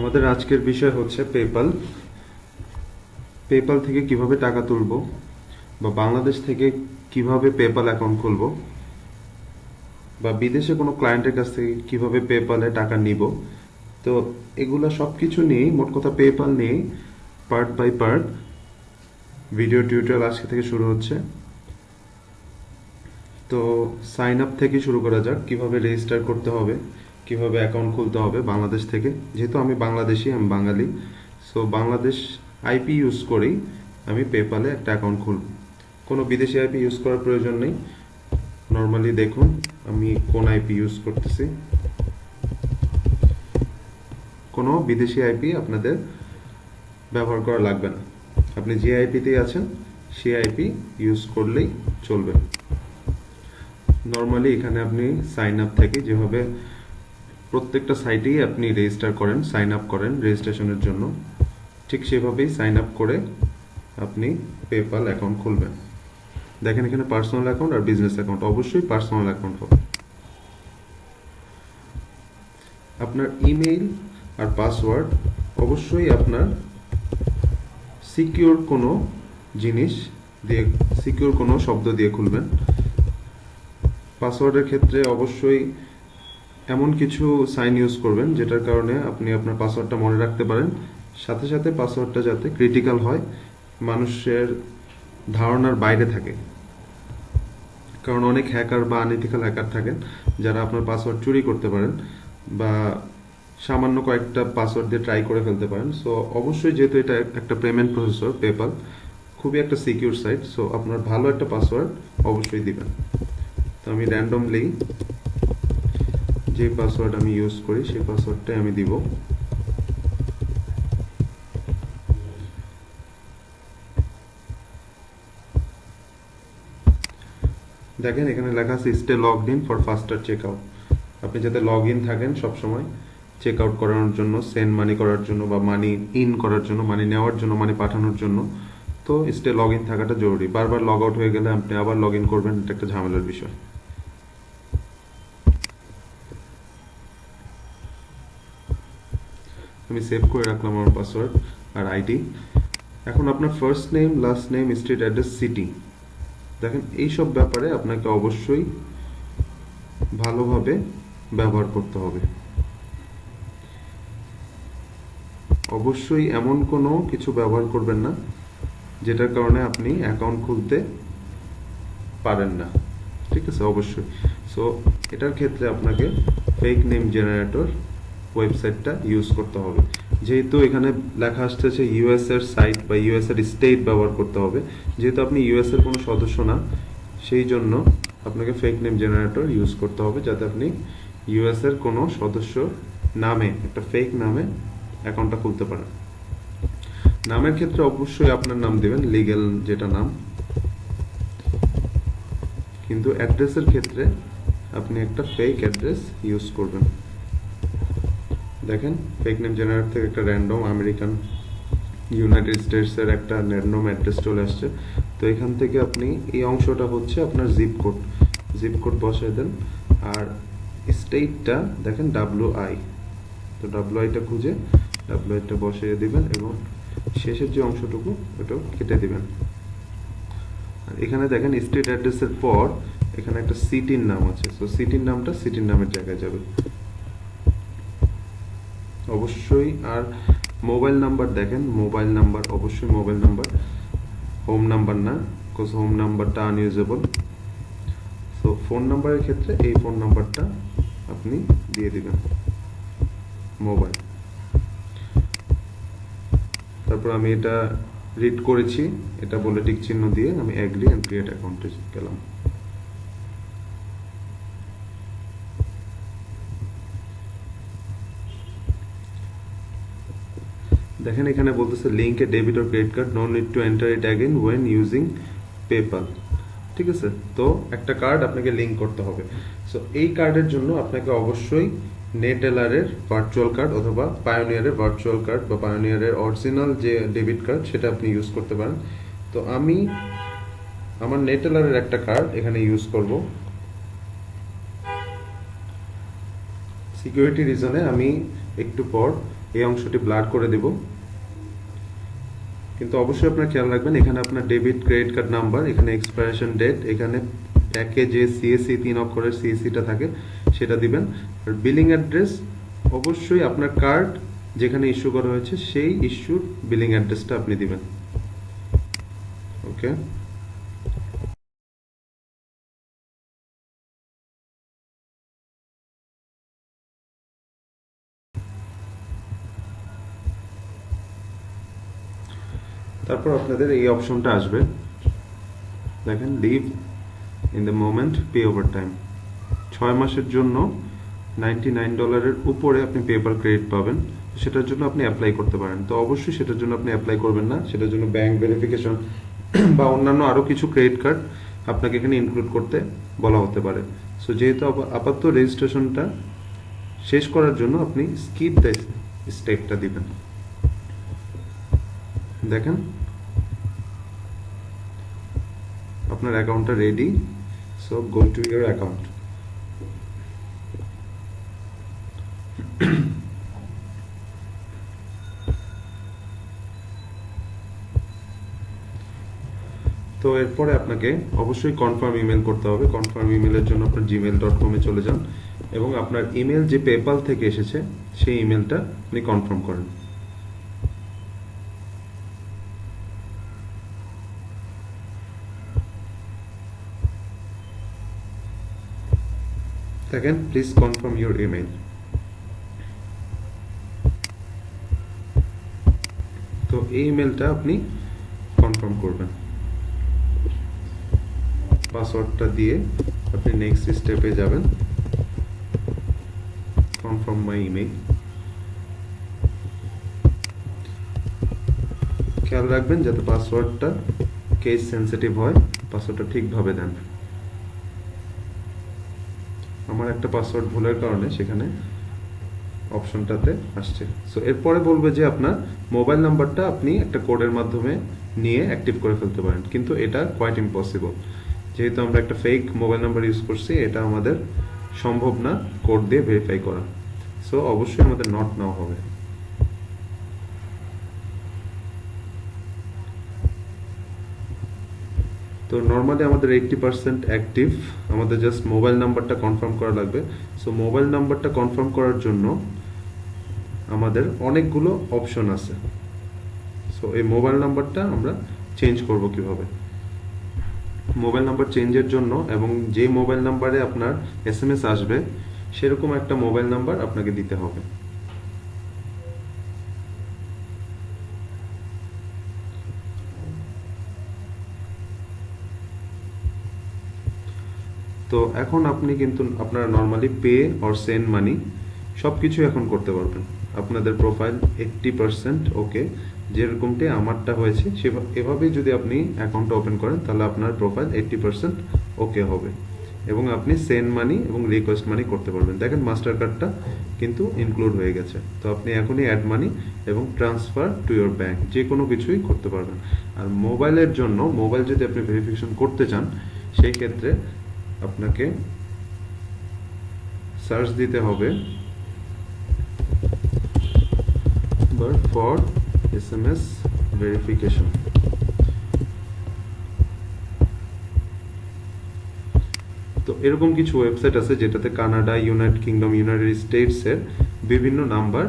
আমাদের আজকের বিষয় হচ্ছে পেপাল পেপাল থেকে কীভাবে টাকা তুলবো বা বাংলাদেশ থেকে কীভাবে পেপাল অ্যাকাউন্ট খুলবো বা বিদেশে কোনো ক্লায়েন্টের কাছ থেকে কীভাবে পেপালে টাকা নিব। তো এগুলো সব কিছু নিয়েই, মোট কথা পেপাল নিয়েই part by part video tutorial আজকে থেকে শুরু হচ্ছে। তো সাইন আপ থেকে শুরু করা যাক, কীভাবে রেজিস্টার করতে হবে। কীভাবে অ্যাকাউন্ট খুলতে হবে বাংলাদেশ থেকে। যেহেতু আমি বাংলাদেশি, আমি Bangali. So Bangladesh IP use করেই আমি পেপালে একটা অ্যাকাউন্ট খুলব। কোনো বিদেশি আইপি ইউজ করার প্রয়োজন নেই। নর্মালি দেখুন, আমি কোন আইপি ইউজ করতেছি। কোনো বিদেশি আইপি আপনাদের ব্যবহার করা লাগবে না। আপনি যে আইপিতেই আছেন সেই আইপি ইউজ করলেই চলবে। নর্মালি এখানে আপনি সাইন আপ থেকে যেভাবে প্রত্যেকটা সাইটেই আপনি রেজিস্টার করেন সাইন আপ করেন রেজিস্ট্রেশনের জন্য। ঠিক সেভাবেই সাইন আপ করে আপনি পেপাল অ্যাকাউন্ট খুলবেন। দেখেন এখানে পার্সোনাল অ্যাকাউন্ট আর বিজনেস অ্যাকাউন্ট অবশ্যই পার্সোনাল অ্যাকাউন্ট হবে। আপনার ইমেইল আর পাসওয়ার্ড অবশ্যই আপনার সিকিউর কোনো জিনিস দিয়ে সিকিউর কোনো শব্দ দিয়ে খুলবেন। পাসওয়ার্ডের ক্ষেত্রে অবশ্যই এমন কিছু সাইন ইউজ করবেন, যেটার কারণে আপনি আপনার পাসওয়ার্ডটা মনে রাখতে পারেন। সাথে সাথে পাসওয়ার্ডটা যাতে ক্রিটিক্যাল হয়, মানুষের ধারণার বাইরে থাকে। কারণ অনেক হ্যাকার বা আনইথিক্যাল হ্যাকার থাকেন, যারা আপনার পাসওয়ার্ড চুরি করতে পারেন বা সামান্য কয়েকটা পাসওয়ার্ড দিয়ে ট্রাই করে ফেলতে পারেন। সো অবশ্যই যেহেতু এটা একটা পেমেন্ট প্রসেসর পেপাল খুবই একটা সিকিউর সাইট সো আপনার ভালো একটা পাসওয়ার্ড অবশ্যই দিবেন। তো আমি র্যান্ডমলি যে পাসওয়ার্ড আমি ইউজ করি, সেই পাসওয়ার্ডটাই আমি দিব। দেখেন, এখানে লেখা আছে stay log in for faster check out আপনি যাতে লগ ইন থাকেন সবসময় চেক আউট করানোর জন্য সেন্ড মানি করার জন্য বা মানি ইন করার জন্য মানি নেওয়ার জন্য মানি পাঠানোর জন্য। তো স্টে লগ ইন থাকাটা জরুরি। বারবার লগ আউট হয়ে গেলে আপনি আবার লগ ইন করবেন, এটা একটা ঝামেলার বিষয়। আমি সেভ করে রাখলাম আমার পাসওয়ার্ড আর আইডি এখন আপনার first name last name street address city দেখেন, এইসব ব্যাপারে আপনাকে অবশ্যই ভালোভাবে ব্যবহার করতে হবে। অবশ্যই এমন কোনো কিছু ব্যবহার করবেন না, যেটার কারণে আপনি অ্যাকাউন্ট খুলতে পারেন না। ঠিক আছে? অবশ্যই। সো এটার ক্ষেত্রে আপনাকে ফেক নেম জেনারেটর ওয়েবসাইটটা ইউজ করতে হবে। যেহেতু এখানে লেখা আসতেছে ইউএস এর সাইট বা ইউএস এর স্টেট ব্যবহার করতে হবে। যেহেতু আপনি ইউএস এর কোনো সদস্য না, সেই জন্য আপনাকে ফেক নেম জেনারেটর ইউজ করতে হবে যাতে আপনি ইউএস এর কোনো সদস্য নামে, একটা ফেক নামে অ্যাকাউন্টটা খুলতে পারেন। নামের ক্ষেত্রে অবশ্যই আপনার নাম দেবেন লিগ্যাল যেটা নাম। কিন্তু অ্যাড্রেসের ক্ষেত্রে আপনি একটা ফেক অ্যাড্রেস ইউজ করবেন। দেখেন ফেক নেম জেনারেট থেকে একটা র্যান্ডম আমেরিকান ইউনাইটেড স্টেটসের একটা র্যান্ডম অ্যাড্রেস চলে আসছে। তো এখান থেকে আপনি এই অংশটা হচ্ছে আপনার জিপ কোড জিপ কোড বসায় দেন। আর স্টেটটা দেখেন ডাব্লু আই তো ডাব্লু আইটা খুঁজে ডাব্লু আইটা বসিয়ে দিবেন এবং শেষের যে অংশটুকু, ওটাও কেটে দিবেন। আর এখানে দেখেন স্টেট অ্যাড্রেসের পর এখানে একটা সিটির নাম আছে। তো সিটির নামটা সিটির নামের জায়গায় যাবে। অবশ্যই। আর মোবাইল নাম্বার দেখেন, মোবাইল নাম্বার, অবশ্যই মোবাইল নাম্বার। হোম নাম্বার না বিকজ হোম নাম্বারটা আনইউজেবল সো ফোন নাম্বারের ক্ষেত্রে এই ফোন নাম্বারটা আপনি দিয়ে দিবেন, মোবাইল। তারপর আমি এটা রিড করেছি, এটা বলে টিক চিহ্ন দিয়ে আমি অ্যাগ্রি অ্যান্ড ক্রিয়েট অ্যাকাউন্টে গেলাম। দেখেন এখানে বলতেছে লিঙ্কে debit or credit card no need to enter it again when using PayPal ঠিক আছে? তো একটা কার্ড আপনাকে লিঙ্ক করতে হবে। সো এই কার্ডের জন্য আপনাকে অবশ্যই নেট এলারের ভার্চুয়াল কার্ড অথবা পায়োনিয়ারের ভার্চুয়াল কার্ড বা পায়োনিয়ারের অরিজিনাল যে ডেবিট কার্ড সেটা আপনি ইউজ করতে পারেন। তো আমি আমার নেট এলারের একটা কার্ড এখানে ইউজ করব। সিকিউরিটি রিজনে আমি একটু পর এই অংশটি ব্লার করে দেব। কিন্তু অবশ্যই আপনার খেয়াল রাখবেন, এখানে আপনার ডেবিট ক্রেডিট কার্ড নাম্বার এখানে এক্সপায়ারেশন ডেট এখানে প্যাকে যে সিএসসি তিন অক্ষরের সিএসসিটা থাকে, সেটা দিবেন। আর বিলিং অ্যাড্রেস অবশ্যই আপনার কার্ড যেখানে ইস্যু করা হয়েছে, সেই ইস্যুর বিলিং অ্যাড্রেসটা আপনি দিবেন। ওকে তারপর আপনাদের এই অপশনটা আসবে। দেখেন live in the moment pay over time ছয় মাসের জন্য নাইনটি নাইন ডলারের উপরে আপনি পেপার ক্রেডিট পাবেন। সেটার জন্য আপনি অ্যাপ্লাই করতে পারেন। তো অবশ্যই সেটার জন্য আপনি অ্যাপ্লাই করবেন না। সেটার জন্য ব্যাংক ভেরিফিকেশন বা অন্যান্য আরও কিছু ক্রেডিট কার্ড আপনাকে এখানে ইনক্লুড করতে বলা হতে পারে। সো যেহেতু আপাতত রেজিস্ট্রেশনটা শেষ করার জন্য আপনি স্কিপ দ্য স্টেপটা দিবেন। দেখেন আপনার অ্যাকাউন্টটা ready so go to your account তো এরপরে আপনাকে অবশ্যই কনফার্ম ইমেল করতে হবে। কনফার্ম ইমেলের জন্য আপনার জিমেল ডট কমে চলে যান এবং আপনার ইমেল যে পেপাল থেকে এসেছে, সেই ইমেলটা আপনি কনফার্ম করেন। দেখেন প্লিজ কনফার্ম ইউর ইমেল তো এই ইমেলটা আপনি কনফার্ম করবেন। পাসওয়ার্ডটা দিয়ে আপনি নেক্সট স্টেপে যাবেন। কনফার্ম মাই ইমেল খেয়াল রাখবেন যাতে পাসওয়ার্ডটা কেস সেন্সিটিভ হয় পাসওয়ার্ডটা ঠিকভাবে দেন। আমার একটা পাসওয়ার্ড ভুলের কারণে সেখানে অপশনটাতে আসছে। সো এরপরে বলবে যে আপনার মোবাইল নাম্বারটা আপনি একটা কোডের মাধ্যমে নিয়ে অ্যাক্টিভ করে ফেলতে পারেন। কিন্তু এটা কোয়াইট ইম্পসিবল যেহেতু আমরা একটা ফেক মোবাইল নাম্বার ইউজ করছি, এটা আমাদের সম্ভব না কোড দিয়ে ভেরিফাই করা। সো অবশ্যই আমাদের নট নেওয়া হবে। তো নর্মালি আমাদের এইটটি পার্সেন্ট অ্যাক্টিভ আমাদের জাস্ট মোবাইল নাম্বারটা কনফার্ম করা লাগবে। সো মোবাইল নাম্বারটা কনফার্ম করার জন্য আমাদের অনেকগুলো অপশন আছে। সো এই মোবাইল নাম্বারটা আমরা চেঞ্জ করব কীভাবে? মোবাইল নাম্বার চেঞ্জের জন্য এবং যে মোবাইল নাম্বারে আপনার এস আসবে, সেরকম একটা মোবাইল নাম্বার আপনাকে দিতে হবে। তো এখন আপনি কিন্তু আপনারা normally pay or send money সব কিছু এখন করতে পারবেন। আপনাদের প্রোফাইল এইট্টি পার্সেন্ট ওকে যেরকমটি আমারটা হয়েছে, সেভা এভাবেই যদি আপনি অ্যাকাউন্টটা ওপেন করেন, তাহলে আপনার প্রোফাইল এইট্টি পার্সেন্ট ওকে হবে। এবং আপনি সেন্ড মানি এবং রিকোয়েস্ট মানি করতে পারবেন। দেখেন মাস্টার কার্ডটা কিন্তু ইনক্লুড হয়ে গেছে। তো আপনি এখনই অ্যাড মানি এবং ট্রান্সফার টু ইয়োর ব্যাঙ্ক যে কোনো কিছুই করতে পারবেন। আর মোবাইলের জন্য মোবাইল যদি আপনি ভেরিফিকেশন করতে চান, সেই ক্ষেত্রে আপনাকে সার্চ দিতে হবে। For S M S verification তো এরকম কিছু ওয়েবসাইট আছে যেটাতে কানাডা, ইউনাইটেড কিংডম, ইউনাইটেড স্টেটসের বিভিন্ন নাম্বার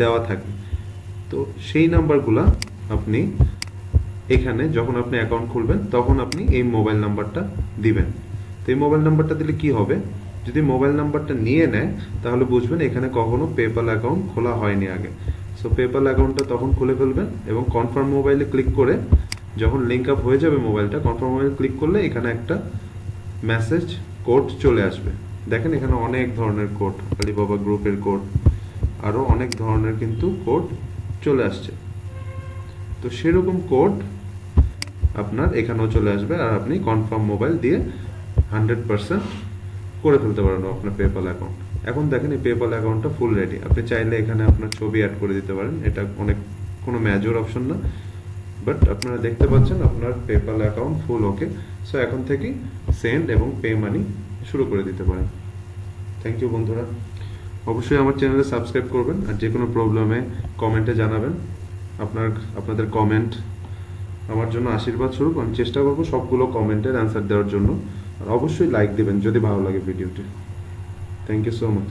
দেওয়া থাকে। তো সেই নাম্বারগুলা আপনি এখানে যখন আপনি অ্যাকাউন্ট খুলবেন, তখন আপনি এই মোবাইল নাম্বারটা দিবেন। এই মোবাইল নাম্বারটা দিলে কি হবে? যদি মোবাইল নাম্বারটা নিয়ে নেয়, তাহলে বুঝবেন এখানে কখনো পেপাল অ্যাকাউন্ট খোলা হয়নি আগে। সো পেপাল অ্যাকাউন্টটা তখন খুলে ফেলবেন এবং কনফার্ম মোবাইলে ক্লিক করে যখন লিঙ্ক আপ হয়ে যাবে মোবাইলটা কনফার্ম মোবাইল ক্লিক করলে এখানে একটা মেসেজ কোড চলে আসবে। দেখেন এখানে অনেক ধরনের কোড আলিবাবা গ্রুপের কোড আরও অনেক ধরনের কিন্তু কোড চলে আসছে। তো সেরকম কোড আপনার এখানেও চলে আসবে আর আপনি কনফার্ম মোবাইল দিয়ে হান্ড্রেড পার্সেন্ট করে ফেলতে পারেন আপনার পেপ্যাল অ্যাকাউন্ট এখন দেখেন এই পেপ্যাল অ্যাকাউন্টটা ফুল রেডি আপনি চাইলে এখানে আপনার ছবি অ্যাড করে দিতে পারেন। এটা অনেক, কোনো মেজর অপশন না। বাট আপনারা দেখতে পাচ্ছেন আপনার PayPal account full okay so এখন থেকেই সেন্ড এবং পে মানি শুরু করে দিতে পারেন। থ্যাংক ইউ বন্ধুরা। অবশ্যই আমার চ্যানেলে সাবস্ক্রাইব করবেন আর যে কোনো প্রবলেমে কমেন্টে জানাবেন। আপনার, আপনাদের কমেন্ট আমার জন্য আশীর্বাদ স্বরূপ। আমি চেষ্টা করব সবগুলো কমেন্টের অ্যান্সার দেওয়ার জন্য। আর অবশ্যই লাইক দেবেন যদি ভালো লাগে ভিডিওটি থ্যাংক ইউ সো মাচ